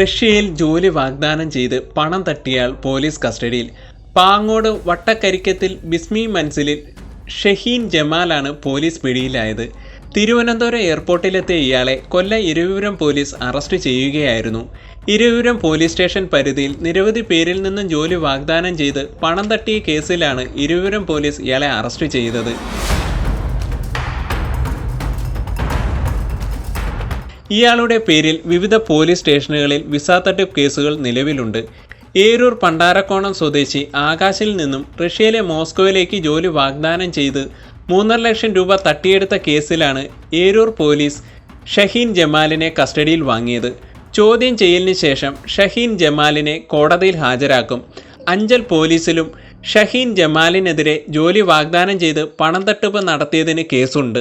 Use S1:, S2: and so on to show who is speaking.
S1: റഷ്യയിൽ ജോലി വാഗ്ദാനം ചെയ്ത് പണം തട്ടിയാൽ പോലീസ് കസ്റ്റഡിയിൽ. പാങ്ങോട് വട്ടക്കരിക്കത്തിൽ ബിസ്മി മൻസിലിൽ ഷഹീൻ ജമാലാണ് പോലീസ് പിടിയിലായത്. തിരുവനന്തപുരം എയർപോർട്ടിലെത്തിയ ഇയാളെ കൊല്ല ഇരവിപുരം പോലീസ് അറസ്റ്റ് ചെയ്യുകയായിരുന്നു. ഇരവിപുരം പോലീസ് സ്റ്റേഷൻ പരിധിയിൽ നിരവധി പേരിൽ നിന്നും ജോലി വാഗ്ദാനം ചെയ്ത് പണം തട്ടിയ കേസിലാണ് ഇരുവിപുരം പോലീസ് ഇയാളെ അറസ്റ്റ് ചെയ്തത്. ഇയാളുടെ പേരിൽ വിവിധ പോലീസ് സ്റ്റേഷനുകളിൽ വിസ തട്ടിപ്പ് കേസുകൾ നിലവിലുണ്ട്. ഏരൂർ പണ്ടാരക്കോണം സ്വദേശി ആകാശിൽ നിന്നും റഷ്യയിലെ മോസ്കോയിലേക്ക് ജോലി വാഗ്ദാനം ചെയ്ത് മൂന്നര ലക്ഷം രൂപ തട്ടിയെടുത്ത കേസിലാണ് ഏരൂർ പോലീസ് ഷഹീൻ ജമാലിനെ കസ്റ്റഡിയിൽ വാങ്ങിയത്. ചോദ്യം ചെയ്യലിന് ശേഷം ഷഹീൻ ജമാലിനെ കോടതിയിൽ ഹാജരാക്കും. അഞ്ചൽ പോലീസിലും ഷഹീൻ ജമാലിനെതിരെ ജോലി വാഗ്ദാനം ചെയ്ത് പണം തട്ടിപ്പ് നടത്തിയതിന് കേസുണ്ട്.